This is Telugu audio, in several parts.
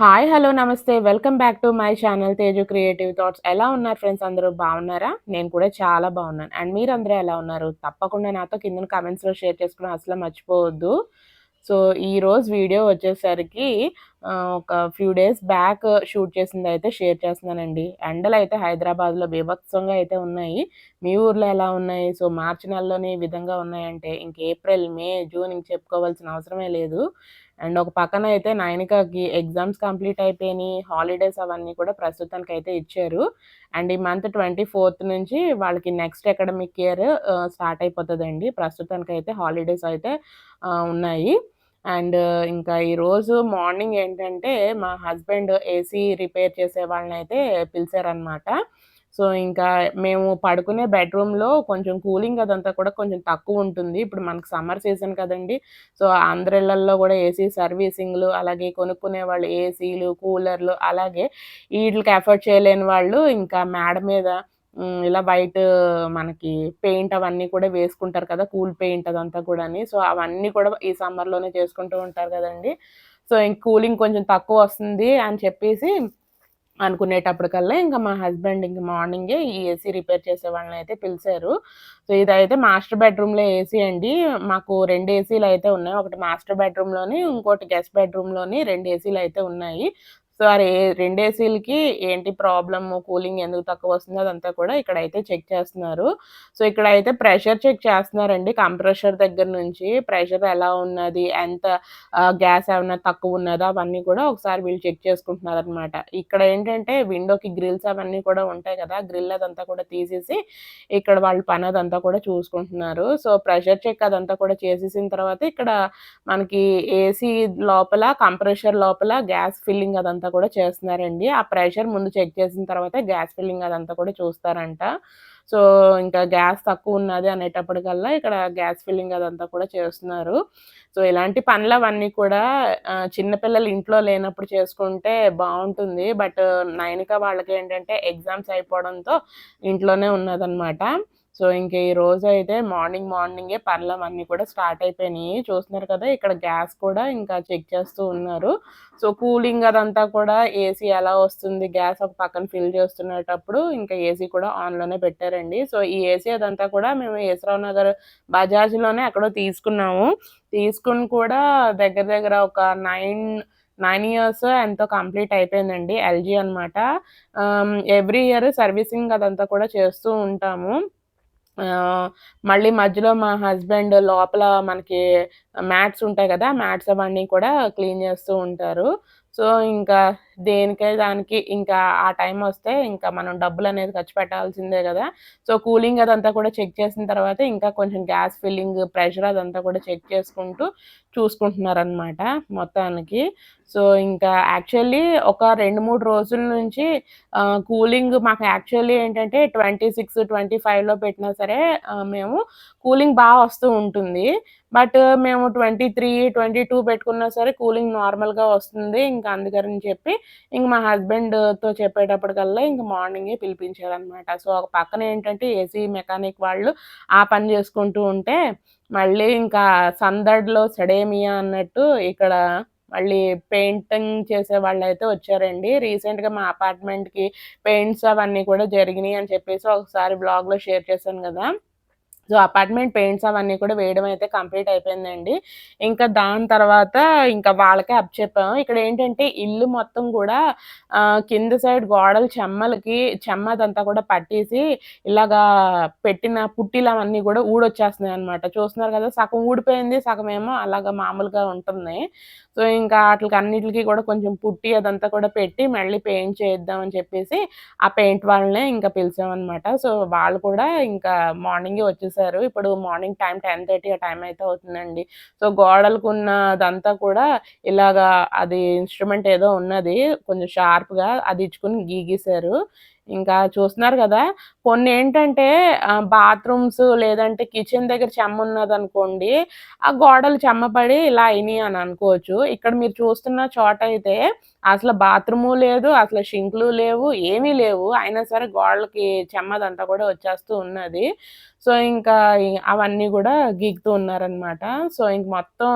హాయ్ హలో నమస్తే. Welcome back to my channel Teju creative thoughts. ఎలా ఉన్నారు ఫ్రెండ్స్? అందరూ బాగున్నారా? నేను కూడా చాలా బాగున్నాను. అండ్ మీరు అందరూ ఎలా ఉన్నారు? తప్పకుండా నాతో కింద కమెంట్స్లో షేర్ చేసుకుని అసలు మర్చిపోవద్దు. సో ఈరోజు వీడియో వచ్చేసరికి ఒక ఫ్యూ డేస్ బ్యాక్ షూట్ చేసింది అయితే షేర్ చేస్తున్నానండి. ఎండలు అయితే హైదరాబాద్లో బీభత్సంగా అయితే ఉన్నాయి. మీ ఊర్లో ఎలా ఉన్నాయి? సో మార్చి నెలలోనే ఈ విధంగా ఉన్నాయంటే ఇంక ఏప్రిల్ మే జూన్ ఇంక చెప్పుకోవాల్సిన అవసరమే లేదు. అండ్ ఒక పక్కన అయితే నైనికాకి ఎగ్జామ్స్ కంప్లీట్ అయిపోయినాయి హాలిడేస్ అవన్నీ కూడా ప్రస్తుతానికి అయితే ఇచ్చారు. అండ్ ఈ మంత్ ట్వంటీ ఫోర్త్ నుంచి వాళ్ళకి నెక్స్ట్ అకాడమిక్ ఇయర్ స్టార్ట్ అయిపోతుందండి. ప్రస్తుతానికి అయితే హాలిడేస్ అయితే ఉన్నాయి. అండ్ ఇంకా ఈరోజు మార్నింగ్ ఏంటంటే మా హస్బెండ్ ఏసీ రిపేర్ చేసే వాళ్ళని అయితే పిలిచారనమాట సో ఇంకా మేము పడుకునే బెడ్రూమ్లో కొంచెం కూలింగ్ అదంతా కూడా కొంచెం తక్కువ ఉంటుంది. ఇప్పుడు మనకు సమ్మర్ సీజన్ కదండి. సో ఆంధ్రలలో కూడా ఏసీ సర్వీసింగ్లు అలాగే కొనుక్కునే వాళ్ళు ఏసీలు కూలర్లు అలాగే వీటికి ఎఫర్ట్ చేయలేని వాళ్ళు ఇంకా మేడ మీద ఇలా వైట్ మనకి పెయింట్ అవన్నీ కూడా వేసుకుంటారు కదా కూల్ పెయింట్ అదంతా కూడా సో అవన్నీ కూడా ఈ సమ్మర్లోనే చేసుకుంటూ ఉంటారు కదండి. సో ఇంక కూలింగ్ కొంచెం తక్కువ వస్తుంది అని చెప్పేసి అనుకునేటప్పటికల్లా ఇంకా మా హస్బెండ్ ఇంకా మార్నింగే ఈ ఏసీ రిపేర్ చేసే వాళ్ళని అయితే పిలిచారు. సో ఇదైతే మాస్టర్ బెడ్రూమ్లో ఏసీ అండి. మాకు రెండు ఏసీలు అయితే ఉన్నాయి. ఒకటి మాస్టర్ బెడ్రూమ్లోని ఇంకోటి గెస్ట్ బెడ్రూమ్లోని రెండు ఏసీలు అయితే ఉన్నాయి. సో ఆ రెండు ఏసీలకి ఏంటి ప్రాబ్లమ్ కూలింగ్ ఎందుకు తక్కువ వస్తుంది అదంతా కూడా ఇక్కడ అయితే చెక్ చేస్తున్నారు. సో ఇక్కడ అయితే ప్రెషర్ చెక్ చేస్తున్నారండి. కంప్రెషర్ దగ్గర నుంచి ప్రెషర్ ఎలా ఉన్నది ఎంత గ్యాస్ ఏమైనా తక్కువ ఉన్నదో అవన్నీ కూడా ఒకసారి వీళ్ళు చెక్ చేసుకుంటున్నారు అనమాట ఇక్కడ ఏంటంటే విండోకి గ్రిల్స్ అవన్నీ కూడా ఉంటాయి కదా గ్రిల్ అదంతా కూడా తీసేసి ఇక్కడ వాళ్ళు పని అదంతా కూడా చూసుకుంటున్నారు. సో ప్రెషర్ చెక్ అదంతా కూడా చేసేసిన తర్వాత ఇక్కడ మనకి ఏసీ లోపల కంప్రెషర్ లోపల గ్యాస్ ఫిల్లింగ్ అదంతా కూడా చేస్తున్నారండి. ఆ ప్రెషర్ ముందు చెక్ చేసిన తర్వాత గ్యాస్ ఫిల్లింగ్ అదంతా కూడా చూస్తారంట. సో ఇంకా గ్యాస్ తక్కువ ఉన్నది అనేటప్పటికల్లా ఇక్కడ గ్యాస్ ఫిల్లింగ్ అదంతా కూడా చేస్తున్నారు. సో ఇలాంటి పనులు అవన్నీ కూడా చిన్నపిల్లలు ఇంట్లో లేనప్పుడు చేసుకుంటే బాగుంటుంది. బట్ నైనిక వాళ్ళకి ఏంటంటే ఎగ్జామ్స్ అయిపోవడంతో ఇంట్లోనే ఉన్నదనమాట సో ఇంక ఈ రోజు అయితే మార్నింగ్ మార్నింగే పనులు అన్నీ కూడా స్టార్ట్ అయిపోయినాయి. చూస్తున్నారు కదా ఇక్కడ గ్యాస్ కూడా ఇంకా చెక్ చేస్తూ ఉన్నారు. సో కూలింగ్ అదంతా కూడా ఏసీ ఎలా వస్తుంది? గ్యాస్ ఒక పక్కన ఫిల్ చేస్తున్నటప్పుడు ఇంకా ఏసీ కూడా ఆన్లోనే పెట్టారండి. సో ఈ ఏసీ అదంతా కూడా మేము యేసరావు నగర్ బజాజ్లోనే ఎక్కడో తీసుకున్నాము. తీసుకుని కూడా దగ్గర దగ్గర ఒక నైన్ నైన్ ఇయర్స్ ఎంతో కంప్లీట్ అయిపోయిందండి ఎల్జీ అనమాట ఎవ్రీ ఇయర్ సర్వీసింగ్ అదంతా కూడా చేస్తూ ఉంటాము. మళ్ళీ మధ్యలో మా హస్బెండ్ లోపల మనకి మ్యాట్స్ ఉంటాయి కదా మ్యాట్స్ అవన్నీ కూడా క్లీన్ చేస్తూ ఉంటారు. సో ఇంకా దేనికే దానికి ఇంకా ఆ టైం వస్తే ఇంకా మనం డబ్బులు అనేది ఖర్చు పెట్టాల్సిందే కదా. సో కూలింగ్ అదంతా కూడా చెక్ చేసిన తర్వాత ఇంకా కొంచెం గ్యాస్ ఫిల్లింగ్ ప్రెషర్ అదంతా కూడా చెక్ చేసుకుంటూ చూసుకుంటున్నారనమాట మొత్తానికి. సో ఇంకా యాక్చువల్లీ ఒక రెండు మూడు రోజుల నుంచి కూలింగ్ మాకు యాక్చువల్లీ ఏంటంటే ట్వంటీ సిక్స్ ట్వంటీ ఫైవ్లో పెట్టినా సరే మేము కూలింగ్ బాగా వస్తూ ఉంటుంది. బట్ మేము ట్వంటీ త్రీ ట్వంటీ టూ పెట్టుకున్నా సరే కూలింగ్ నార్మల్గా వస్తుంది. ఇంకా అందుకని చెప్పి ఇంక మా హస్బెండ్తో చెప్పేటప్పటికల్లా ఇంక మార్నింగే పిలిపించారనమాట. సో ఒక పక్కన ఏంటంటే ఏసీ మెకానిక్ వాళ్ళు ఆ పని చేసుకుంటూ ఉంటే మళ్ళీ ఇంకా సందడిలో సడేమియా అన్నట్టు ఇక్కడ మళ్ళీ పెయింటింగ్ చేసే వాళ్ళు అయితే వచ్చారండి. రీసెంట్గా మా అపార్ట్మెంట్కి పెయింట్స్ అవన్నీ కూడా జరిగినాయి అని చెప్పేసి ఒకసారి బ్లాగ్లో షేర్ చేశాను కదా. సో అపార్ట్మెంట్ పెయింట్స్ అవన్నీ కూడా వేయడం అయితే కంప్లీట్ అయిపోయిందండి. ఇంకా దాని తర్వాత ఇంకా వాళ్ళకే అప్ చెప్పాము. ఇక్కడ ఏంటంటే ఇల్లు మొత్తం కూడా కింద సైడ్ గోడలు చెమ్మలకి చెమ్మదంతా కూడా పట్టేసి ఇలాగా పెట్టిన పుట్టిలు అవన్నీ కూడా ఊడొచ్చేస్తున్నాయి అనమాట చూస్తున్నారు కదా సగం ఊడిపోయింది సగం ఏమో అలాగా మామూలుగా ఉంటుంది. సో ఇంకా వాటికి అన్నిటికీ కూడా కొంచెం పుట్టి అదంతా కూడా పెట్టి మళ్ళీ పెయింట్ చేద్దాం అని చెప్పేసి ఆ పెయింట్ వాళ్ళనే ఇంకా పిలిచామన్నమాట. సో వాళ్ళు కూడా ఇంకా మార్నింగే వచ్చేసారు. ఇప్పుడు మార్నింగ్ టైం టెన్ థర్టీ ఆ టైం అయితే అవుతుందండి. సో గోడలకు ఉన్నదంతా కూడా ఇలాగా అది ఇన్స్ట్రుమెంట్ ఏదో ఉన్నది కొంచెం షార్ప్గా అది ఇచ్చుకుని గీగీశారు. ఇంకా చూస్తున్నారు కదా కొన్ని ఏంటంటే బాత్రూమ్స్ లేదంటే కిచెన్ దగ్గర చెమ్మ ఉన్నదనుకోండి ఆ గోడలు చెమ్మపడి ఇలా అయినాయి అని అనుకోవచ్చు. ఇక్కడ మీరు చూస్తున్న చోట అయితే అసలు బాత్రూము లేదు అసలు షింక్లు లేవు ఏమీ లేవు. అయినా సరే గోడలకి చెమ్మదంతా కూడా వచ్చేస్తూ ఉన్నది. సో ఇంకా అవన్నీ కూడా గీకుతూ ఉన్నారనమాట సో ఇంక మొత్తం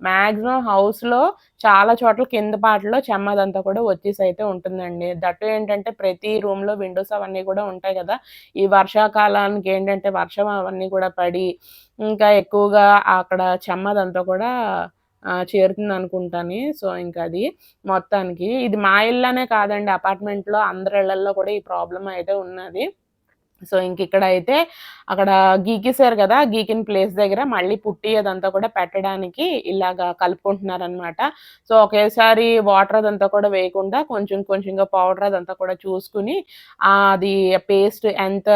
మాక్సిమం హౌస్‌లో చాలా చోట్ల కింద పాటలో చెమ్మదంతా కూడా వచ్చేసి అయితే ఉంటుందండి. దట్టు ఏంటంటే ప్రతి రూమ్‌లో విండోస్ అవన్నీ కూడా ఉంటాయి కదా! ఈ వర్షాకాలానికి ఏంటంటే వర్షం అవన్నీ కూడా పడి ఇంకా ఎక్కువగా అక్కడ చెమ్మదంతా కూడా చేరుతుంది అనుకుంటాను సో, ఇంకా అది మొత్తానికి. ఇది మా ఇళ్ళనే కాదండి అపార్ట్‌మెంట్‌లో అందరి ఇళ్ళలో కూడా ఈ ప్రాబ్లం అయితే ఉన్నది. సో, ఇంకిక్కడైతే అక్కడ గీకేశారు కదా గీకిన ప్లేస్ దగ్గర మళ్ళీ పుట్టి అదంతా కూడా పెట్టడానికి ఇలాగా కలుపుకుంటున్నారనమాట. సో, ఒకేసారి వాటర్ అదంతా కూడా వేయకుండా కొంచెం కొంచెంగా పౌడర్ అదంతా కూడా చూసుకొని అది పేస్ట్ ఎంత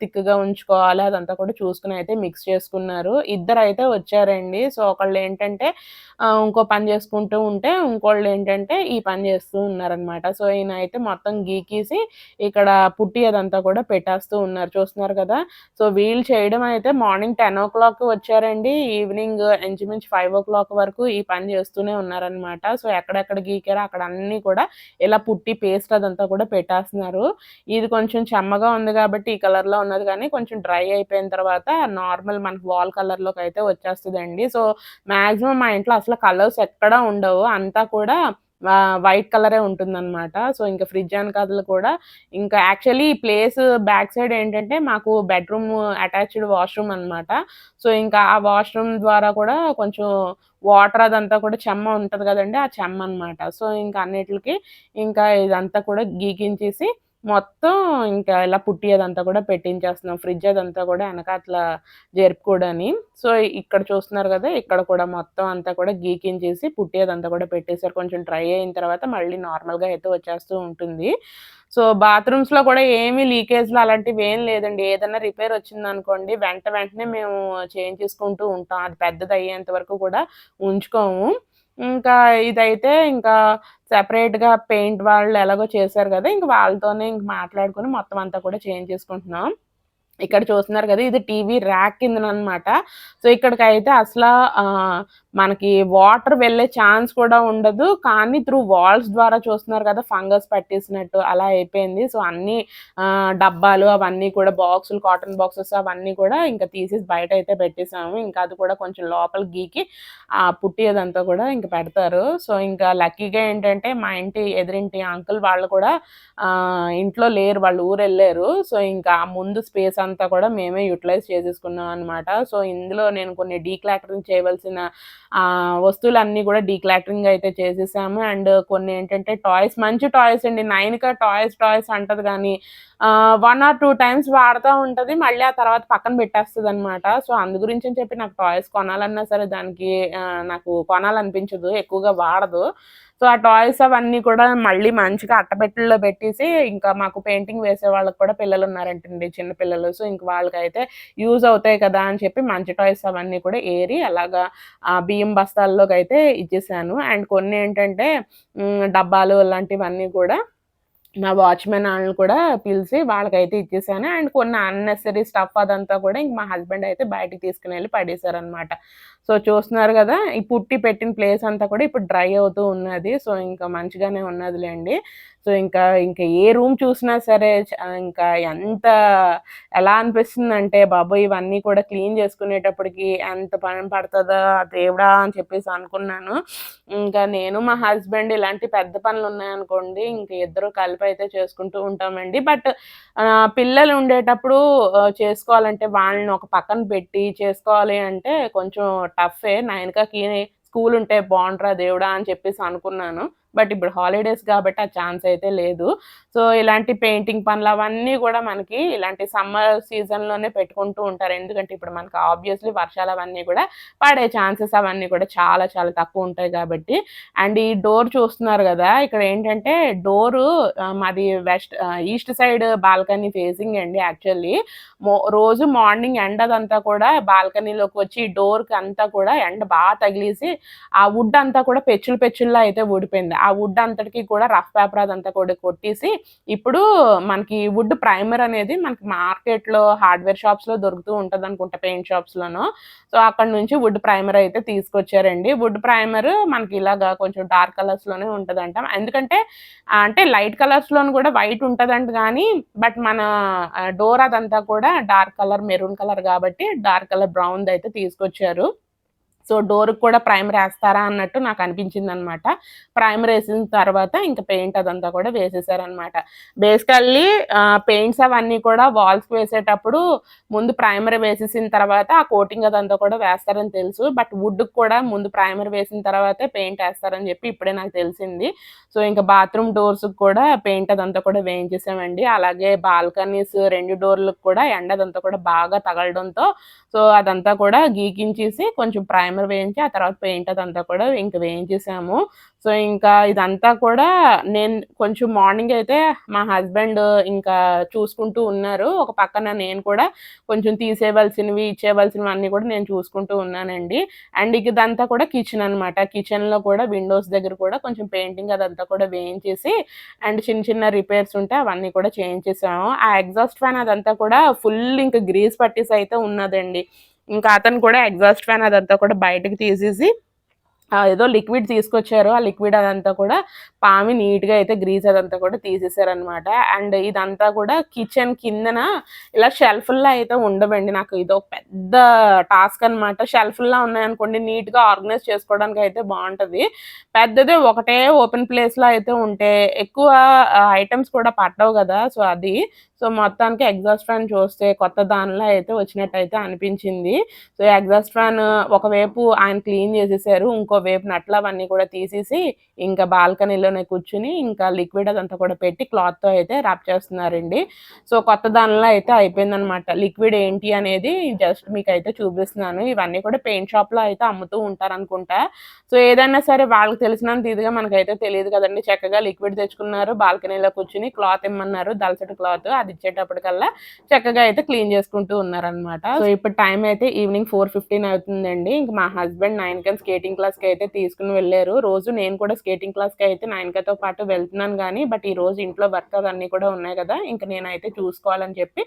థిక్‌గా ఉంచుకోవాలో అదంతా కూడా చూసుకుని అయితే మిక్స్ చేసుకున్నారు. ఇద్దరు అయితే వచ్చారండి. సో, ఒకళ్ళు ఏంటంటే ఇంకో పని చేసుకుంటూ ఉంటే, ఇంకోళ్ళు ఏంటంటే ఈ పని చేస్తూ ఉన్నారనమాట. సో, ఈయన అయితే మొత్తం గీకేసి ఇక్కడ పుట్టి అదంతా కూడా పెట్టేస్తూ ఉన్నారు. చూస్తున్నారు కదా! సో, వీళ్ళు చేయడం అయితే మార్నింగ్ 10:00కి వచ్చారండి. ఈవినింగ్ ఇంచుమించు 5:00 వరకు ఈ పని చేస్తూనే ఉన్నారనమాట. సో, ఎక్కడెక్కడ గీకారో అక్కడ అన్నీ కూడా ఇలా పుట్టి పేస్ట్ అదంతా కూడా పెట్టేస్తున్నారు. ఇది కొంచెం చెమ్మగా ఉంది కాబట్టి ఈ కలర్‌లో ఉన్నది కానీ కొంచెం డ్రై అయిపోయిన తర్వాత నార్మల్ మనకి వాల్ కలర్‌లోకి అయితే వచ్చేస్తదండి. సో, మాక్సిమం మా ఇంట్లో అసలు కలర్స్ ఎక్కడా ఉండవు. అంతా కూడా వైట్ కలరే ఉంటుందనమాట. సో, ఇంకా ఫ్రిడ్జ్ ఎనకాతల కూడా ఇంకా యాక్చువల్లీ ఈ ప్లేస్ బ్యాక్ సైడ్ ఏంటంటే మాకు బెడ్‌రూమ్ అటాచ్డ్ వాష్‌రూమ్ అనమాట. సో, ఇంకా ఆ వాష్‌రూమ్ ద్వారా కూడా కొంచెం వాటర్ అదంతా కూడా చెమ్మ ఉంటుంది కదండి ఆ చెమ్మ అనమాట సో, ఇంకా అన్నిటికి ఇంకా ఇదంతా కూడా గీకించేసి మొత్తం ఇంకా ఇలా పుట్టి అదంతా కూడా పెట్టించేస్తున్నాం. ఫ్రిడ్జ్ అదంతా కూడా వెనక అట్లా జరుపుకోడని సో, ఇక్కడ చూస్తున్నారు కదా ఇక్కడ కూడా మొత్తం అంతా కూడా గీకించేసి పుట్టి అదంతా కూడా పెట్టేశారు కొంచెం డ్రై అయిన తర్వాత మళ్ళీ నార్మల్‌గా అయితే వచ్చేస్తూ ఉంటుంది. సో, బాత్రూమ్స్‌లో కూడా ఏమి లీకేజ్‌లు ఏం లేదండి. ఏదైనా రిపేర్ వచ్చిందనుకోండి వెంట వెంటనే మేము చేంజ్ చేసుకుంటూ ఉంటాం. అది పెద్దది అయ్యేంత వరకు కూడా ఉంచుకోము. ఇంకా ఇదైతే ఇంకా సెపరేట్‌గా పెయింట్ వాళ్ళు ఎలాగో చేశారు కదా ఇంక వాళ్ళతోనే ఇంక మాట్లాడుకొని మొత్తం అంతా కూడా చేంజ్ చేసుకుంటున్నాం ఇక్కడ చూస్తున్నారు కదా! ఇది టీవీ ర్యాక్ కిందననమాట. సో, ఇక్కడికైతే అసలా ఆహ్, మనకి వాటర్ వెళ్ళే ఛాన్స్ కూడా ఉండదు. కానీ త్రూ వాల్స్ ద్వారా చూస్తున్నారు కదా! ఫంగస్ పట్టేసినట్టు అలా అయిపోయింది. సో, అన్నీ డబ్బాలు అవన్నీ కూడా బాక్సులు, కాటన్ బాక్సెస్ అవన్నీ కూడా ఇంకా తీసేసి బయట అయితే పెట్టేసాము. ఇంకా అది కూడా కొంచెం లోపల గీకి ఆ పుట్టేదంతా కూడా ఇంకా పెడతారు. సో, ఇంకా లక్కీగా ఏంటంటే మా ఇంటి ఎదురింటి అంకుల్ వాళ్ళు కూడా ఇంట్లో లేరు. వాళ్ళు ఊరు వెళ్ళారు సో, ఇంకా ముందు స్పేస్ అంతా కూడా మేమే యుటిలైజ్ చేసేసుకున్నాం అనమాట. సో, ఇందులో నేను కొన్ని డీక్లాటరింగ్ చేయవలసిన వస్తువులన్నీ కూడా డీక్లాటరింగ్ అయితే చేసేసాము. అండ్ కొన్ని ఏంటంటే టాయ్స్ మంచి టాయ్స్ అండి. నైనిక టాయ్స్ టాయ్స్ అంటది కానీ వన్ ఆర్ టూ టైమ్స్ వాడుతూ ఉంటుంది మళ్ళీ ఆ తర్వాత పక్కన పెట్టేస్తుంది అనమాట సో, అందు గురించని చెప్పి నాకు టాయ్స్ కొనాలన్నా సరే దానికి నాకు కొనాలనిపించదు. ఎక్కువగా వాడదు. సో, ఆ టాయ్స్ అవన్నీ కూడా మళ్ళీ మంచిగా అట్టబెట్టల్లో పెట్టేసి ఇంకా మాకు పెయింటింగ్ వేసే వాళ్ళకి కూడా పిల్లలు ఉన్నారంటండి చిన్న పిల్లలు. సో, ఇంక వాళ్ళకైతే యూజ్ అవుతాయి కదా! అని చెప్పి మంచి టాయ్స్ అవన్నీ కూడా ఏరి అలాగా ఆహ్, బియ్యం బస్తాల్లోకైతే ఇచ్చేసాను. అండ్ కొన్ని ఏంటంటే డబ్బాలు ఇలాంటివన్నీ కూడా నా వాచ్‌మెన్ వాళ్ళని కూడా పిలిచి వాళ్ళకైతే ఇచ్చేసాను. అండ్ కొన్ని అన్నెసరీ స్టఫ్ అదంతా కూడా ఇంక మా హస్బెండ్ అయితే బయటికి వెళ్ళి పడేశారనమాట. సో, చూస్తున్నారు కదా ఈ పుట్టి పెట్టిన ప్లేస్ అంతా కూడా ఇప్పుడు డ్రై అవుతూ ఉన్నది. సో, ఇంకా మంచిగానే ఉన్నదిలేండి సో, ఇంకా ఇంకా ఏ రూమ్ చూసినా సరే ఇంకా ఎంత ఎలా అనిపిస్తుందంటే బాబు ఇవన్నీ కూడా క్లీన్ చేసుకునేటప్పటికి ఎంత పని పడుతుందో దేవుడా! అని చెప్పేసి అనుకున్నాను. ఇంకా నేను మా హస్బెండ్ ఇలాంటి పెద్ద పనులు ఉన్నాయనుకోండి ఇంక ఇద్దరు కలిపి అయితే చేసుకుంటూ ఉంటామండి. బట్ పిల్లలు ఉండేటప్పుడు చేసుకోవాలంటే వాళ్ళని ఒక పక్కన పెట్టి చేసుకోవాలి అంటే కొంచెం టఫే. నయనికకి స్కూల్ ఉంటే బావుండురా దేవుడా! అని చెప్పేసి అనుకున్నాను. బట్ ఇప్పుడు హాలిడేస్ కాబట్టి ఆ ఛాన్స్ అయితే లేదు. సో, ఇలాంటి పెయింటింగ్ పనులు అవన్నీ కూడా మనకి ఇలాంటి సమ్మర్ సీజన్‌లోనే పెట్టుకుంటూ ఉంటారు. ఎందుకంటే ఇప్పుడు మనకు ఆబ్వియస్‌లీ వర్షాలు అవన్నీ కూడా పడే ఛాన్సెస్ అవన్నీ కూడా చాలా చాలా తక్కువ ఉంటాయి కాబట్టి. అండ్ ఈ డోర్ చూస్తున్నారు కదా ఇక్కడ ఏంటంటే డోరు మాది west east side balcony facing అండి యాక్చువల్లీ. రోజు మార్నింగ్ ఎండ అదంతా కూడా బాల్కనీలోకి వచ్చి డోర్‌కి అంతా కూడా ఎండ బాగా తగిలేసి ఆ వుడ్ అంతా కూడా పెచ్చులు పెచ్చుల్లా అయితే ఊడిపోయింది. ఆ వుడ్ అంతటికి కూడా రఫ్ పేపర్ అదంతా కూడా కొట్టేసి ఇప్పుడు మనకి వుడ్ ప్రైమర్ అనేది మనకి మార్కెట్‌లో హార్డ్‌వేర్ షాప్స్‌లో దొరుకుతూ ఉంటదనుకుంటా పెయింట్ షాప్స్‌లోనో. సో, అక్కడి నుంచి వుడ్ ప్రైమర్ అయితే తీసుకొచ్చారండి. వుడ్ ప్రైమర్ మనకి ఇలాగా కొంచెం డార్క్ కలర్స్‌లోనే ఉంటుందంట ఎందుకంటే అంటే లైట్ కలర్స్‌లోను కూడా వైట్ ఉంటుందంట కానీ బట్ మన డోర్ అదంతా కూడా డార్క్ కలర్ మెరూన్ కలర్ కాబట్టి డార్క్ కలర్ బ్రౌన్‌దయితే తీసుకొచ్చారు. సో డోర్కి కూడా ప్రైమర్ వేస్తారా అన్నట్టు నాకు అనిపించింది అనమాట ప్రైమర్ వేసిన తర్వాత ఇంకా పెయింట్ అదంతా కూడా వేసేసారనమాట. బేసికల్లీ పెయింట్స్ అవన్నీ కూడా వాల్స్కి వేసేటప్పుడు ముందు ప్రైమర్ వేసేసిన తర్వాత ఆ కోటింగ్ అదంతా కూడా వేస్తారని తెలుసు. బట్ వుడ్కి కూడా ముందు ప్రైమర్ వేసిన తర్వాతే పెయింట్ వేస్తారని చెప్పి ఇప్పుడే నాకు తెలిసింది. సో ఇంకా బాత్రూమ్ డోర్స్కి కూడా పెయింట్ అదంతా కూడా వేయించేసామండి. అలాగే బాల్కనీస్ రెండు డోర్లకు కూడా ఎండ అదంతా కూడా బాగా తగలడంతో సో అదంతా కూడా గీకించేసి కొంచెం ప్రైమర్ వేయించి ఆ తర్వాత పెయింట్ అదంతా కూడా ఇంకా వేయించేసాము. సో ఇంకా ఇదంతా కూడా నేను కొంచెం మార్నింగ్ అయితే మా హస్బెండ్ ఇంకా చూసుకుంటూ ఉన్నారు. ఒక పక్కన నేను కూడా కొంచెం తీసేయవలసినవి ఇచ్చేవలసినవి అన్నీ కూడా నేను చూసుకుంటూ ఉన్నానండి. అండ్ ఇదంతా కూడా కిచెన్ అనమాట కిచెన్లో కూడా విండోస్ దగ్గర కూడా కొంచెం పెయింటింగ్ అదంతా కూడా వేయించేసి అండ్ చిన్న చిన్న రిపేర్స్ ఉంటే అవన్నీ కూడా చేయించేసాము. ఆ ఎగ్జాస్ట్ ఫ్యాన్ అదంతా కూడా ఫుల్ ఇంకా గ్రీస్ పట్టేసి అయితే ఉన్నదండి. ఇంకా అతను కూడా ఎగ్జాస్ట్ ఫ్యాన్ అదంతా కూడా బయటకు తీసేసి ఏదో లిక్విడ్ తీసుకొచ్చారు. ఆ లిక్విడ్ అదంతా కూడా పామి నీట్గా అయితే గ్రీజ్ అదంతా కూడా తీసేసారనమాట అండ్ ఇదంతా కూడా కిచెన్ కిందన ఇలా షెల్ఫ్లా అయితే ఉండవండి. నాకు ఇదో పెద్ద టాస్క్ అనమాట షెల్ఫ్లా ఉన్నాయనుకోండి నీట్గా ఆర్గనైజ్ చేసుకోవడానికి అయితే బాగుంటుంది. పెద్దదే ఒకటే ఓపెన్ ప్లేస్లో అయితే ఉంటే ఎక్కువ ఐటమ్స్ కూడా పట్టవు కదా. సో అది సో మొత్తానికి ఎగ్జాస్ట్ ఫ్యాన్ చూస్తే కొత్త దానిలో అయితే వచ్చినట్టు అయితే అనిపించింది. సో ఎగ్జాస్ట్ ఫ్యాన్ ఒకవైపు ఆయన క్లీన్ చేసేసారు ఇంకో వైపు నట్లు అవన్నీ కూడా తీసేసి ఇంకా బాల్కనీలోనే కూర్చుని ఇంకా లిక్విడ్ అదంతా కూడా పెట్టి క్లాత్తో అయితే ర్యాప్ చేస్తున్నారండి. సో కొత్త దానిలో అయితే అయిపోయిందనమాట. లిక్విడ్ ఏంటి అనేది జస్ట్ మీకు అయితే చూపిస్తున్నాను. ఇవన్నీ కూడా పెయింట్ షాప్లో అయితే అమ్ముతూ ఉంటారు అనుకుంటా సో ఏదైనా సరే వాళ్ళకి తెలిసినంత ఇదిగా మనకైతే తెలియదు కదండి. చక్కగా లిక్విడ్ తెచ్చుకున్నారు బాల్కనీలో కూర్చుని క్లాత్ ఇమ్మన్నారు దలసటి క్లాత్ అది ఇచ్చేటప్పటికల్లా చక్కగా అయితే క్లీన్ చేసుకుంటూ ఉన్నారనమాట సో ఇప్పుడు టైం అయితే ఈవినింగ్ ఫోర్ ఫిఫ్టీన్ అవుతుందండి. ఇంక మా హస్బెండ్ నైన్ కన్ స్కేటింగ్ క్లాస్కి అయితే తీసుకుని వెళ్ళారు. రోజు నేను కూడా స్కేటింగ్ క్లాస్కి అయితే నైన్ కతో పాటు వెళ్తున్నాను కానీ బట్ ఈ రోజు ఇంట్లో వర్క్ అవన్నీ కూడా ఉన్నాయి కదా ఇంకా నేనైతే చూసుకోవాలని చెప్పి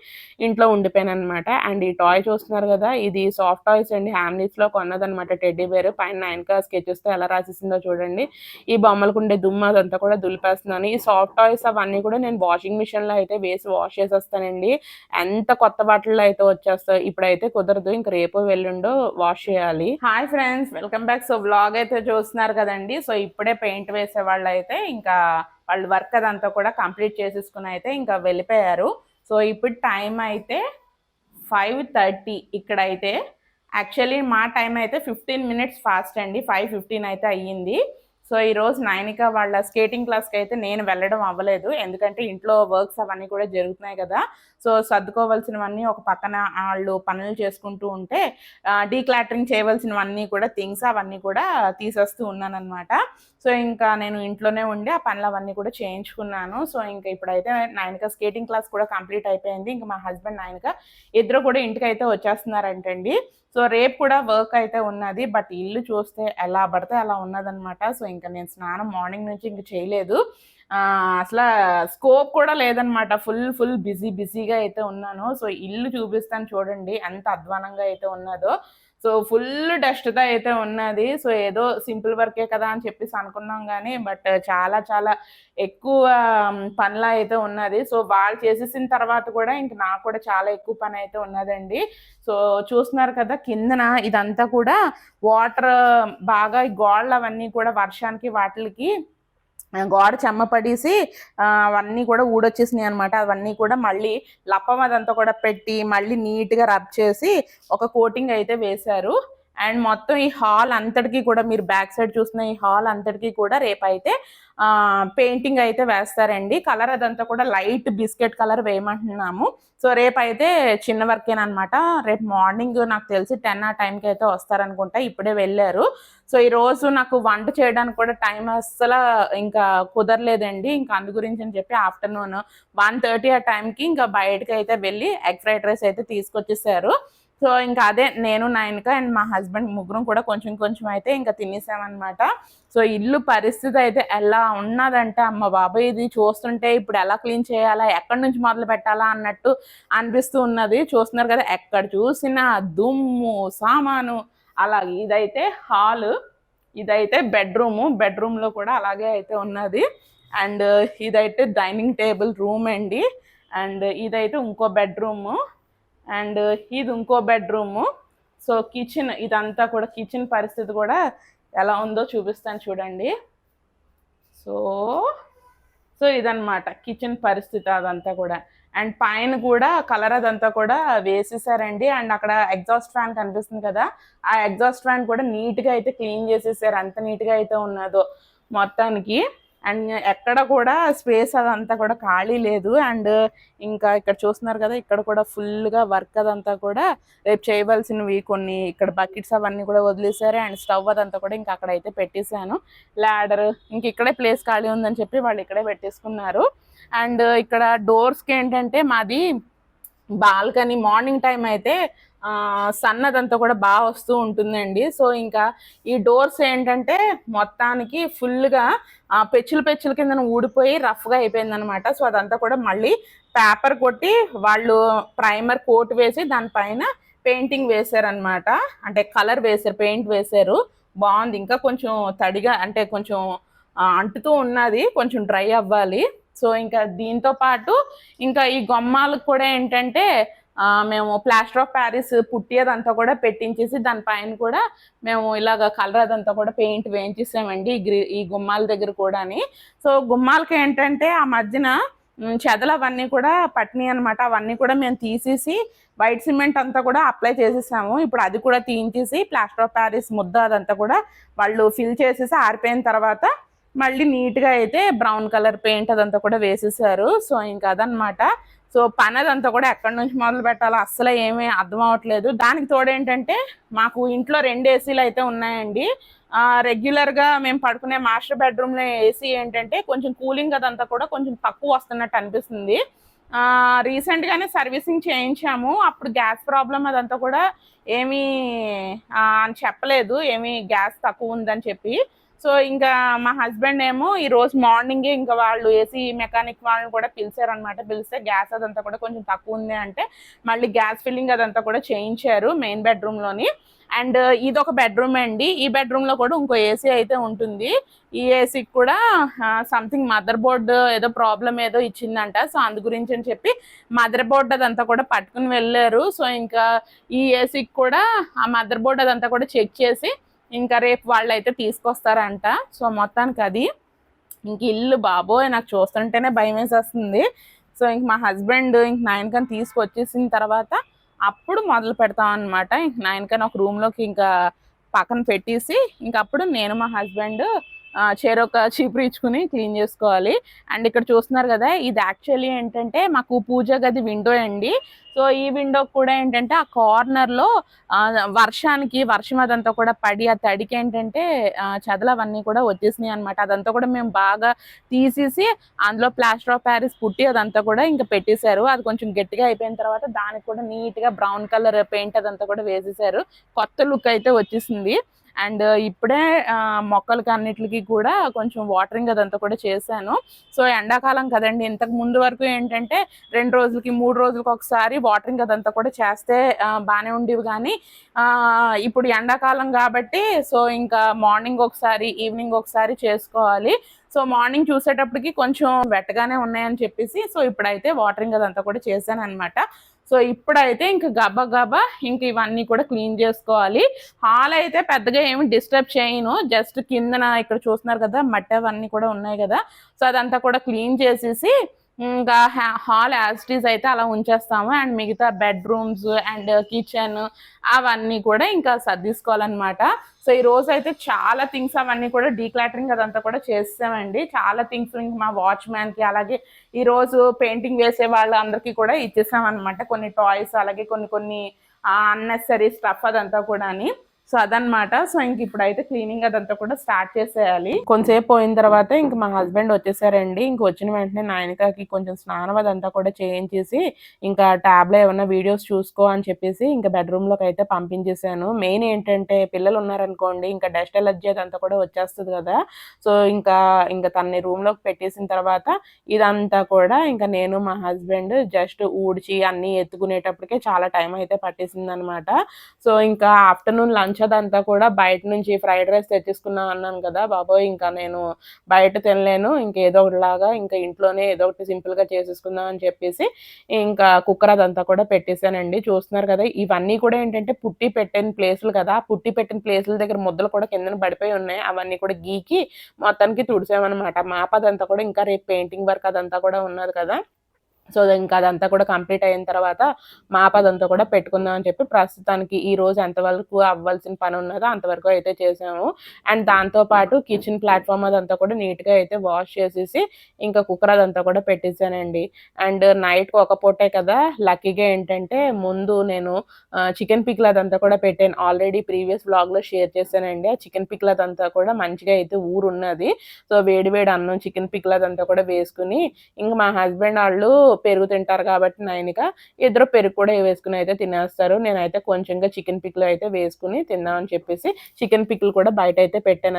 ఇంట్లో ఉండిపోయాను అనమాట అండ్ ఈ టాయ్ చూస్తున్నారు కదా ఇది సాఫ్ట్ టాయ్స్ అండి. హ్యామ్లీస్లో కొన్నదనమాట టెడ్డీ బేర్. పైన నైన్ కా స్కెచెస్తో ఎలా రాసేసిందో చూడండి. ఈ బొమ్మలకు ఉండే దుమ్మ అదంతా కూడా దులిపేస్తున్నాను. ఈ సాఫ్ట్ టాయ్స్ అవన్నీ కూడా నేను వాషింగ్ మిషన్లో అయితే వేసి వాష్ చేసేస్తానండి. ఎంత కొత్త బట్టలు అయితే వచ్చేస్తాయి ఇప్పుడైతే కుదరదు. ఇంక రేపు వెళ్ళుండో వాష్ చేయాలి. Hi friends welcome back so blog అయితే చూస్తున్నారు కదండి. సో ఇప్పుడే పెయింట్ వేసే వాళ్ళు అయితే ఇంకా వాళ్ళు వర్క్ అదంతా కూడా కంప్లీట్ చేసేసుకుని అయితే ఇంకా వెళ్ళిపోయారు. సో ఇప్పుడు టైం అయితే ఫైవ్ థర్టీ ఇక్కడైతే. యాక్చువల్లీ మా టైం అయితే ఫిఫ్టీన్ మినిట్స్ ఫాస్ట్ అండి. ఫైవ్ ఫిఫ్టీన్ అయితే అయ్యింది. సో ఈరోజు నైనిక వాళ్ళ స్కేటింగ్ క్లాస్కి అయితే నేను వెళ్ళడం అవ్వలేదు. ఎందుకంటే ఇంట్లో వర్క్స్ అవన్నీ కూడా జరుగుతున్నాయి కదా. సో సర్దుకోవాల్సినవన్నీ ఒక పక్కన వాళ్ళు పనులు చేసుకుంటూ ఉంటే డీక్లాటరింగ్ చేయవలసినవన్నీ కూడా థింగ్స్ అవన్నీ కూడా తీసేస్తూ ఉన్నానమాట సో ఇంకా నేను ఇంట్లోనే ఉండి ఆ పనులు అవన్నీ కూడా చేయించుకున్నాను. సో ఇంకా ఇప్పుడైతే నాయనక స్కేటింగ్ క్లాస్ కూడా కంప్లీట్ అయిపోయింది. ఇంకా మా హస్బెండ్ నాయనక ఇద్దరు కూడా ఇంటికి అయితే వచ్చేస్తున్నారంటండి. సో రేపు కూడా వర్క్ అయితే ఉన్నది. బట్ ఇల్లు చూస్తే ఎలా పడితే అలా ఉన్నదనమాట సో ఇంకా నేను స్నానం మార్నింగ్ నుంచి ఇంక చేయలేదు. అసలు స్కోప్ కూడా లేదనమాట ఫుల్ ఫుల్ బిజీ బిజీగా అయితే ఉన్నాను. సో ఇల్లు చూపిస్తాను చూడండి. ఎంత అధ్వానంగా అయితే ఉన్నదో. సో ఫుల్ డస్ట్తో అయితే ఉన్నది. సో ఏదో సింపుల్ వర్కే కదా అని చెప్పేసి అనుకున్నాం కానీ బట్ చాలా చాలా ఎక్కువ పనులు అయితే ఉన్నది. సో వాళ్ళు చేసేసిన తర్వాత కూడా ఇంక నాకు కూడా చాలా ఎక్కువ పని అయితే ఉన్నదండి. సో చూస్తున్నారు కదా కిందన ఇదంతా కూడా వాటర్ బాగా గోడలు అవన్నీ కూడా వర్షానికి వాటికి గోడ చెమ్మపడేసి అవన్నీ కూడా ఊడొచ్చేసినాయి అనమాట అవన్నీ కూడా మళ్ళీ లప్పం అదంతా కూడా పెట్టి మళ్ళీ నీట్గా రబ్ చేసి ఒక కోటింగ్ అయితే వేశారు. అండ్ మొత్తం ఈ హాల్ అంతటికి కూడా మీరు బ్యాక్ సైడ్ చూసిన ఈ హాల్ అంతటికీ కూడా రేపైతే పెయింటింగ్ అయితే వేస్తారండి. కలర్ అదంతా కూడా లైట్ బిస్కెట్ కలర్ వేయమంటున్నాము. సో రేపైతే చిన్న వర్కేనమాట రేపు మార్నింగ్ నాకు తెలిసి టెన్ ఆ టైంకి అయితే వస్తారనుకుంటా. ఇప్పుడే వెళ్ళారు. సో ఈ రోజు నాకు వంట చేయడానికి కూడా టైం అస్సలు ఇంకా కుదరలేదండి. ఇంకా అందు గురించి అని చెప్పి ఆఫ్టర్నూన్ వన్ థర్టీ ఆ టైంకి ఇంకా బయటకి అయితే వెళ్ళి ఎగ్ ఫ్రైడ్ రైస్ అయితే తీసుకొచ్చేసారు. సో ఇంకా అదే నేను నాయనక అండ్ మా హస్బెండ్ ముగ్గురం కూడా కొంచెం కొంచెం అయితే ఇంకా తినేసామన్నమాట. సో ఇల్లు పరిస్థితి అయితే ఎలా ఉన్నదంటే అమ్మ బాబాయ్ ఇది చూస్తుంటే ఇప్పుడు ఎలా క్లీన్ చేయాలా ఎక్కడి నుంచి మొదలు పెట్టాలా అన్నట్టు అనిపిస్తూ ఉన్నది. చూస్తున్నారు కదా ఎక్కడ చూసినా దుమ్ము సామాను అలాగే ఇదైతే హాల్ ఇదైతే బెడ్రూము బెడ్రూమ్లో కూడా అలాగే అయితే ఉన్నది. అండ్ ఇదైతే డైనింగ్ టేబుల్ రూమ్ అండి. అండ్ ఇదైతే ఇంకో బెడ్రూము. అండ్ ఇది ఇంకో బెడ్రూము. సో కిచెన్ ఇదంతా కూడా కిచెన్ పరిస్థితి కూడా ఎలా ఉందో చూపిస్తాను చూడండి. సో సో ఇదనమాట కిచెన్ పరిస్థితి అదంతా కూడా. అండ్ పైన కూడా కలర్ అదంతా కూడా వేసేసారండి. అండ్ అక్కడ ఎగ్జాస్ట్ ఫ్యాన్ కనిపిస్తుంది కదా ఆ ఎగ్జాస్ట్ ఫ్యాన్ కూడా నీట్గా అయితే క్లీన్ చేసేసారు. అంత నీట్గా అయితే ఉన్నదో మొత్తానికి. అండ్ ఎక్కడ కూడా స్పేస్ అదంతా కూడా ఖాళీ లేదు. అండ్ ఇంకా ఇక్కడ చూస్తున్నారు కదా ఇక్కడ కూడా ఫుల్గా వర్క్ అదంతా కూడా రేపు చేయవలసినవి కొన్ని ఇక్కడ బకెట్స్ అవన్నీ కూడా వదిలేశారు. అండ్ స్టవ్ అదంతా కూడా ఇంకా అక్కడ అయితే పెట్టేశాను. ల్యాడర్ ఇంక ఇక్కడే ప్లేస్ ఖాళీ ఉందని చెప్పి వాళ్ళు ఇక్కడే పెట్టేసుకున్నారు. అండ్ ఇక్కడ డోర్స్కి ఏంటంటే మాది బాల్కనీ మార్నింగ్ టైం అయితే సన్నదంతా కూడా బాగా వస్తూ ఉంటుందండి. సో ఇంకా ఈ డోర్స్ ఏంటంటే మొత్తానికి ఫుల్గా పెచ్చులు పెచ్చుల కింద ఊడిపోయి రఫ్గా అయిపోయింది అనమాట సో అదంతా కూడా మళ్ళీ పేపర్ కొట్టి వాళ్ళు ప్రైమర్ కోట్ వేసి దానిపైన పెయింటింగ్ వేశారనమాట. అంటే కలర్ వేశారు పెయింట్ వేశారు. బాగుంది. ఇంకా కొంచెం తడిగా అంటే కొంచెం అంటుతూ ఉన్నది. కొంచెం డ్రై అవ్వాలి. సో ఇంకా దీంతో పాటు ఇంకా ఈ గొమ్మాలకు కూడా ఏంటంటే మేము ప్లాస్టర్ ఆఫ్ ప్యారిస్ పుట్టి అదంతా కూడా పెట్టించేసి దానిపైన కూడా మేము ఇలాగ కలర్ అదంతా కూడా పెయింట్ వేయించేసామండి ఈ ఈ గుమ్మాల దగ్గర కూడాని. సో గుమ్మాలకి ఏంటంటే ఆ మధ్యన చెదలు అవన్నీ కూడా పట్టినాయి అనమాట అవన్నీ కూడా మేము తీసేసి వైట్ సిమెంట్ అంతా కూడా అప్లై చేసేసాము. ఇప్పుడు అది కూడా తీయించేసి ప్లాస్టర్ ఆఫ్ ప్యారిస్ ముద్ద అదంతా కూడా వాళ్ళు ఫిల్ చేసేసి ఆరిపోయిన తర్వాత మళ్ళీ నీట్గా అయితే బ్రౌన్ కలర్ పెయింట్ అదంతా కూడా వేసేసారు. సో ఇంకా అదనమాట సో పని అదంతా కూడా ఎక్కడి నుంచి మొదలు పెట్టాలో అస్సలు ఏమీ అర్థం అవ్వట్లేదు. దానికి తోడు ఏంటంటే మాకు ఇంట్లో రెండు ఏసీలు అయితే ఉన్నాయండి. రెగ్యులర్గా మేము పడుకునే మాస్టర్ బెడ్రూమ్లో ఏసీ ఏంటంటే కొంచెం కూలింగ్ అదంతా కూడా కొంచెం తక్కువ వస్తున్నట్టు అనిపిస్తుంది. రీసెంట్గానే సర్వీసింగ్ చేయించాము. అప్పుడు గ్యాస్ ప్రాబ్లం అదంతా కూడా ఏమీ అని చెప్పలేదు. ఏమీ గ్యాస్ తక్కువ ఉందని చెప్పి. సో ఇంకా మా హస్బెండ్ ఏమో ఈ రోజు మార్నింగే ఇంకా వాళ్ళు ఏసీ మెకానిక్ వాళ్ళని కూడా పిలిచారనమాట పిలిస్తే గ్యాస్ అదంతా కూడా కొంచెం తక్కువ ఉంది అంటే మళ్ళీ గ్యాస్ ఫిల్లింగ్ అదంతా కూడా చేయించారు మెయిన్ బెడ్రూమ్లోని. అండ్ ఇది ఒక బెడ్రూమ్ అండి. ఈ బెడ్రూమ్లో కూడా ఇంకో ఏసీ అయితే ఉంటుంది. ఈ ఏసీకి కూడా సంథింగ్ మదర్ బోర్డు ఏదో ప్రాబ్లం ఏదో ఇచ్చిందంట. సో అందు గురించి అని చెప్పి మదర్ బోర్డ్ అదంతా కూడా పట్టుకుని వెళ్ళారు. సో ఇంకా ఈ ఏసీకి కూడా ఆ మదర్ బోర్డ్ అదంతా కూడా చెక్ చేసి ఇంకా రేపు వాళ్ళు అయితే తీసుకొస్తారంట. సో మొత్తానికి అది ఇంక ఇల్లు బాబోయ్ నాకు చూస్తుంటేనే భయం వేసేస్తుంది సో ఇంక మా హస్బెండ్ ఇంక నాయనకని తీసుకొచ్చేసిన తర్వాత అప్పుడు మొదలు పెడతాం అనమాట ఇంక నాయనకని ఒక రూమ్లోకి ఇంకా పక్కన పెట్టేసి ఇంకప్పుడు నేను మా హస్బెండ్ చేరొక చీపురు ఇచ్చుకుని క్లీన్ చేసుకోవాలి. అండ్ ఇక్కడ చూస్తున్నారు కదా ఇది యాక్చువల్లీ ఏంటంటే మాకు పూజ గది విండో అండి. సో ఈ విండో కూడా ఏంటంటే ఆ కార్నర్లో వర్షానికి వర్షం అదంతా కూడా పడి ఆ తడికి ఏంటంటే చదలు అవన్నీ కూడా వచ్చేసినాయి అనమాట అదంతా కూడా మేము బాగా తీసేసి అందులో ప్లాస్టర్ ఆఫ్ ప్యారిస్ పుట్టి అదంతా కూడా ఇంకా పెట్టేశారు. అది కొంచెం గట్టిగా అయిపోయిన తర్వాత దానికి కూడా నీట్గా బ్రౌన్ కలర్ పెయింట్ అదంతా కూడా వేసేసారు కొత్త లుక్ అయితే వచ్చేసింది. అండ్ ఇప్పుడే మొక్కలకి అన్నిటికీ కూడా కొంచెం వాటరింగ్ అదంతా కూడా చేశాను. సో ఎండాకాలం కదండి ఇంతకు ముందు వరకు ఏంటంటే రెండు రోజులకి మూడు రోజులకి ఒకసారి వాటరింగ్ అదంతా కూడా చేస్తే బాగానే ఉండేవి కానీ ఇప్పుడు ఎండాకాలం కాబట్టి సో ఇంకా మార్నింగ్ ఒకసారి ఈవినింగ్ ఒకసారి చేసుకోవాలి. సో మార్నింగ్ చూసేటప్పటికి కొంచెం వెట్టగానే ఉన్నాయని చెప్పేసి సో ఇప్పుడైతే వాటరింగ్ అదంతా కూడా చేశాను అనమాట సో ఇప్పుడైతే ఇంక గబ గబ ఇంక ఇవన్నీ కూడా క్లీన్ చేసుకోవాలి. హాల్ అయితే పెద్దగా ఏమి డిస్టర్బ్ చేయను. జస్ట్ కిందన ఇక్కడ చూస్తున్నారు కదా మట్టి అవన్నీ కూడా ఉన్నాయి కదా. సో అదంతా కూడా క్లీన్ చేసేసి ఇంకా హాల్ యాజిటీస్ అయితే అలా ఉంచేస్తాము. అండ్ మిగతా బెడ్రూమ్స్ అండ్ కిచెన్ అవన్నీ కూడా ఇంకా సర్దీసుకోవాలన్నమాట. సో ఈ రోజు అయితే చాలా థింగ్స్ అవన్నీ కూడా డీక్లాటరింగ్ అదంతా కూడా చేస్తామండి చాలా థింగ్స్ మా వాచ్మ్యాన్కి అలాగే ఈ రోజు పెయింటింగ్ వేసే వాళ్ళందరికీ కూడా ఇచ్చేసామన్నమాట. కొన్ని టాయ్స్ అలాగే కొన్ని కొన్ని అన్నెసరీ స్టఫ్ అదంతా కూడా అని సో అదనమాట సో ఇంక ఇప్పుడైతే క్లీనింగ్ అదంతా కూడా స్టార్ట్ చేసేయాలి. కొంతసేపు పోయిన తర్వాత ఇంక మా హస్బెండ్ వచ్చేసారండి. ఇంక వచ్చిన వెంటనే నాయనకకి కొంచెం స్నానం అదంతా కూడా చేయించేసి ఇంకా ట్యాబ్లో ఏమన్నా వీడియోస్ చూసుకో అని చెప్పేసి ఇంకా బెడ్రూమ్లోకి అయితే పంపించేసాను మెయిన్ ఏంటంటే పిల్లలు ఉన్నారనుకోండి ఇంకా డస్ట్ ఎలర్జీ అదంతా కూడా వచ్చేస్తుంది కదా. సో ఇంకా ఇంకా తన్ని రూమ్లోకి పెట్టేసిన తర్వాత ఇదంతా కూడా ఇంకా నేను మా హస్బెండ్ జస్ట్ ఊడ్చి అన్నీ ఎత్తుకునేటప్పటికే చాలా టైం అయితే పట్టేసింది అనమాట సో ఇంకా ఆఫ్టర్నూన్ లంచ్ లంచ్ అదంతా కూడా బయట నుంచి ఫ్రైడ్ రైస్ తెచ్చేసుకున్నాను అన్నాను కదా బాబోయ్ ఇంకా నేను బయట తినలేను ఇంకా ఏదో ఒకటిలాగా ఇంకా ఇంట్లోనే ఏదో ఒకటి సింపుల్గా చేసేసుకుందాం అని చెప్పేసి ఇంకా కుక్కర్ అదంతా కూడా పెట్టేశానండి. చూస్తున్నారు కదా ఇవన్నీ కూడా ఏంటంటే పుట్టి పెట్టిన ప్లేసులు కదా పుట్టి పెట్టిన ప్లేసుల దగ్గర ముద్దలు కూడా కిందన పడిపోయి ఉన్నాయి. అవన్నీ కూడా గీకి మొత్తానికి తుడిసామన్నమాట మాప అదంతా కూడా ఇంకా రేపు పెయింటింగ్ వర్క్ అదంతా కూడా ఉన్నది కదా. సో ఇంకా అదంతా కూడా కంప్లీట్ అయిన తర్వాత మా అదంతా కూడా పెట్టుకుందాం అని చెప్పి ప్రస్తుతానికి ఈ రోజు ఎంతవరకు అవ్వాల్సిన పని ఉన్నదో అంతవరకు అయితే చేసాము. అండ్ దాంతోపాటు కిచెన్ ప్లాట్ఫామ్ అదంతా కూడా నీట్గా అయితే వాష్ చేసేసి ఇంకా కుక్కర్ అదంతా కూడా పెట్టేశానండి అండ్ నైట్ ఒక పూటే కదా లక్కీగా ఏంటంటే ముందు నేను చికెన్ పిక్లు అదంతా కూడా పెట్టాను. ఆల్రెడీ ప్రీవియస్ వ్లాగ్లో షేర్ చేశానండి. ఆ చికెన్ పిక్లు అదంతా కూడా మంచిగా అయితే ఊరు ఉన్నది సో వేడి వేడి అన్నం చికెన్ పిక్లు అదంతా కూడా వేసుకుని ఇంకా మా హస్బెండ్ వాళ్ళు పెరుగు తింటారు కాబట్టి నైన్గా ఇద్దరు పెరుగు కూడా వేసుకుని అయితే తినేస్తారు. నేనైతే కొంచెంగా చికెన్ పిక్లు అయితే వేసుకుని తిందామని చెప్పేసి చికెన్ పిక్లు కూడా బయట అయితే పెట్టాను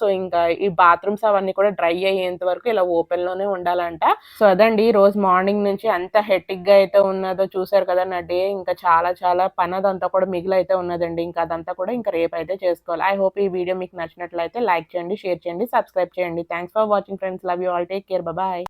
సో ఇంకా ఈ బాత్రూమ్స్ అవన్నీ కూడా డ్రై అయ్యేంత వరకు ఇలా ఓపెన్లోనే ఉండాలంట. సో అదండి. ఈ రోజు మార్నింగ్ నుంచి ఎంత హెట్టిక్గా అయితే ఉన్నదో చూసారు కదా నా డే. ఇంకా చాలా చాలా పని అదంతా కూడా మిగిలి అయితే ఉన్నదండి. ఇంకా అదంతా కూడా ఇంకా రేపు అయితే చేసుకోవాలి. ఐ హోప్ ఈ వీడియో మీకు నచ్చినట్లయితే లైక్ చేయండి షేర్ చేయండి సబ్స్క్రైబ్ చేయండి. Thanks for watching friends love you all take care bye